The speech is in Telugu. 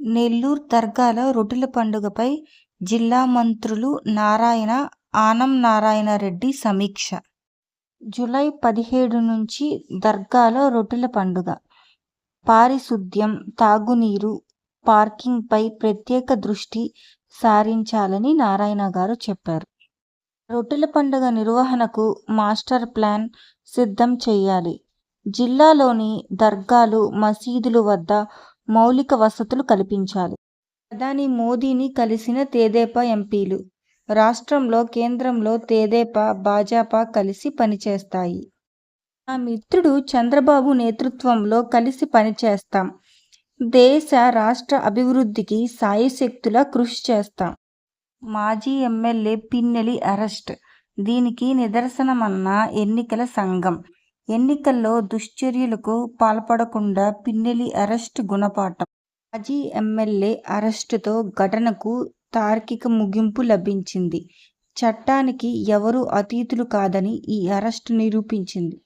నెల్లూరు దర్గాలో రొట్టెల పండుగపై జిల్లా మంత్రులు నారాయణ, ఆనం నారాయణరెడ్డి సమీక్ష జూలై పదిహేడు నుంచి దర్గాలో రొట్టెల పండుగ. పారిశుద్ధ్యం తాగునీరు, పార్కింగ్పై ప్రత్యేక దృష్టి సారించాలని నారాయణగారు చెప్పారు. రొట్టెల పండుగ నిర్వహణకు మాస్టర్ ప్లాన్ సిద్ధం చేయాలి. జిల్లాలోని దర్గాలు, మసీదులు వద్ద మౌలిక వసతులు కల్పించాలి. ప్రధాని మోదీని కలిసిన తెదేపా ఎంపీలు రాష్ట్రంలో, కేంద్రంలో తెదేపా, భాజపా కలిసి పనిచేస్తాయి. నా మిత్రుడు చంద్రబాబు నేతృత్వంలో కలిసి పనిచేస్తాం. దేశ, రాష్ట్ర అభివృద్ధికి సాయశక్తులా కృషి చేస్తాం. మాజీ ఎమ్మెల్యే పిన్నెలి అరెస్ట్ దీనికి నిదర్శనమన్న ఎన్నికల సంఘం. ఎన్నికల్లో దుశ్చర్యలకు పాల్పడకుండా పిన్నెలి అరెస్ట్ గుణపాఠం. మాజీ ఎమ్మెల్యే అరెస్టుతో ఘటనకు తార్కిక ముగింపు లభించింది. చట్టానికి ఎవరూ అతీతులు కాదని ఈ అరెస్టు నిరూపించింది.